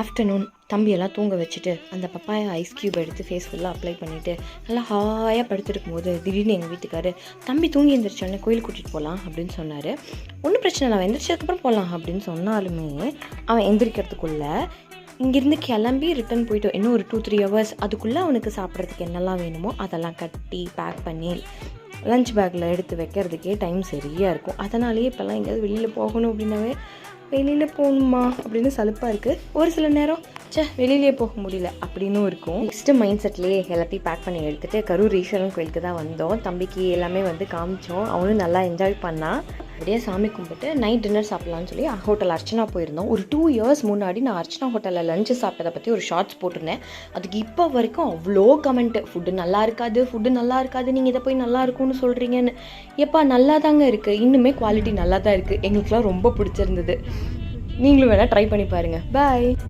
Afternoon தம்பியெல்லாம் தூங்க வச்சுட்டு அந்த பப்பாயா ஐஸ் க்யூப் எடுத்து ஃபேஸ் ஃபுல்லாக அப்ளை பண்ணிவிட்டு நல்லா ஹாயாக படுத்துருக்கும் போது திடீர்னு எங்கள் வீட்டுக்காரு தம்பி தூங்கி எந்திரிச்சோடனே கோயில் கூட்டிகிட்டு போகலாம் அப்படின்னு சொன்னார். ஒன்றும் பிரச்சனை இல்லை அவன் எந்திரிச்சதுக்கப்புறம் போகலாம் அப்படின்னு சொன்னாலுமே அவன் எந்திரிக்கிறதுக்குள்ளே இங்கேருந்து கிளம்பி ரிட்டர்ன் போயிட்டு இன்னும் ஒரு டூ த்ரீ ஹவர்ஸ் அதுக்குள்ளே அவனுக்கு சாப்பிட்றதுக்கு என்னெல்லாம் வேணுமோ அதெல்லாம் கட்டி பேக் பண்ணி லஞ்ச் பேக்கில் எடுத்து வைக்கிறதுக்கே டைம் சரியாக இருக்கும். அதனாலேயே இப்போல்லாம் எங்கேயாவது வெளியில் போகணும் அப்படின்னாவே வெளியில் போகணுமா அப்படின்னு சலுப்பாக இருக்குது ஒரு சில நேரம் ச்சே வெளியிலே போக முடியல அப்படின்னும் இருக்கும். நெக்ஸ்ட்டு மைண்ட் செட்லேயே எல்லாத்தையும் பேக் பண்ணி எடுத்துகிட்டு கரூர் ஈஸ்வரன் கோயிலுக்கு தான் வந்தோம். தம்பிக்கு எல்லாமே வந்து காமிச்சோம். அவனும் நல்லா என்ஜாய் பண்ணான். அப்படியே சாமி கும்பிட்டு நைட் டின்னர் சாப்பிட்லான்னு சொல்லி ஹோட்டல் அர்ச்சனா போயிருந்தோம். ஒரு டூ இயர்ஸ் முன்னாடி நான் அர்ச்சனா ஹோட்டலில் லஞ்சு சாப்பிட்டதை பற்றி ஒரு ஷார்ட்ஸ் போட்டிருந்தேன். அதுக்கு இப்போ வரைக்கும் அவ்வளோ கமெண்ட்டு ஃபுட்டு நல்லா இருக்காது ஃபுட்டு நல்லா இருக்காது நீங்கள் இதை போய் நல்லா இருக்கும்னு சொல்கிறீங்கன்னு எப்பா நல்லா தாங்க இருக்குது இன்னுமே குவாலிட்டி நல்லா தான் இருக்குது எங்களுக்குலாம் ரொம்ப பிடிச்சிருந்தது. நீங்களும் வேணால் ட்ரை பண்ணி பாருங்கள் பாய்